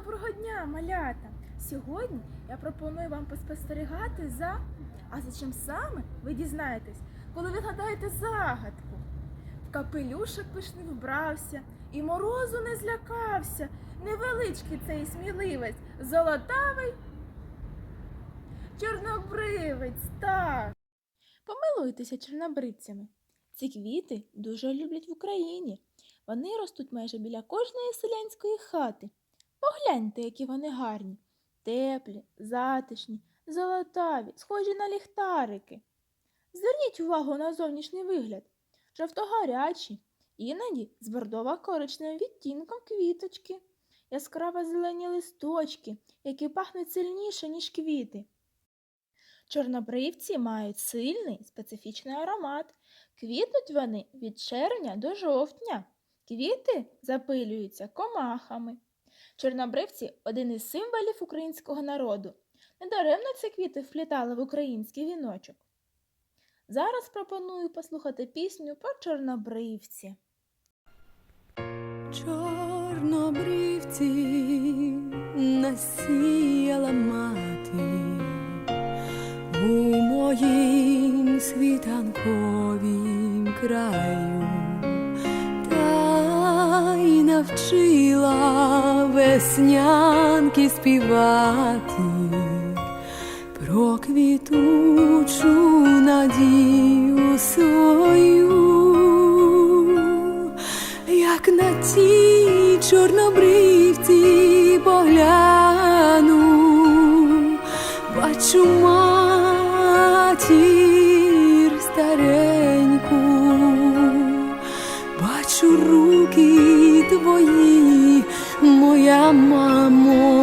дня, малята! Сьогодні я пропоную вам поспостерігати за. А за чим саме ви дізнаєтесь, коли ви гадаєте загадку? В капелюшок пишний вбрався, і морозу не злякався. Невеличкий цей сміливець, золотавий чорнобривець, так. Помилуйтеся чорнобривцями. Ці квіти дуже люблять в Україні. Вони ростуть майже біля кожної селянської хати. Погляньте, які вони гарні, теплі, затишні, золотаві, схожі на ліхтарики. Зверніть увагу на зовнішній вигляд. Жовто-гарячі, іноді з бордово-коричневим відтінком квіточки, яскраво зелені листочки, які пахнуть сильніше, ніж квіти. Чорнобривці мають сильний специфічний аромат. Квітнуть вони від червня до жовтня. Квіти запилюються комахами. Чорнобривці один із символів українського народу. Недаремно ці квіти вплітали в український віночок. Зараз пропоную послухати пісню про чорнобривці. Чорнобривці насіяла мати у моїм світанковім краю, та й навчила веснянки співати про квітучу надію свою. Як на ті чорнобривці погляну, бачу матір стареньку, Aleluya, mi amor.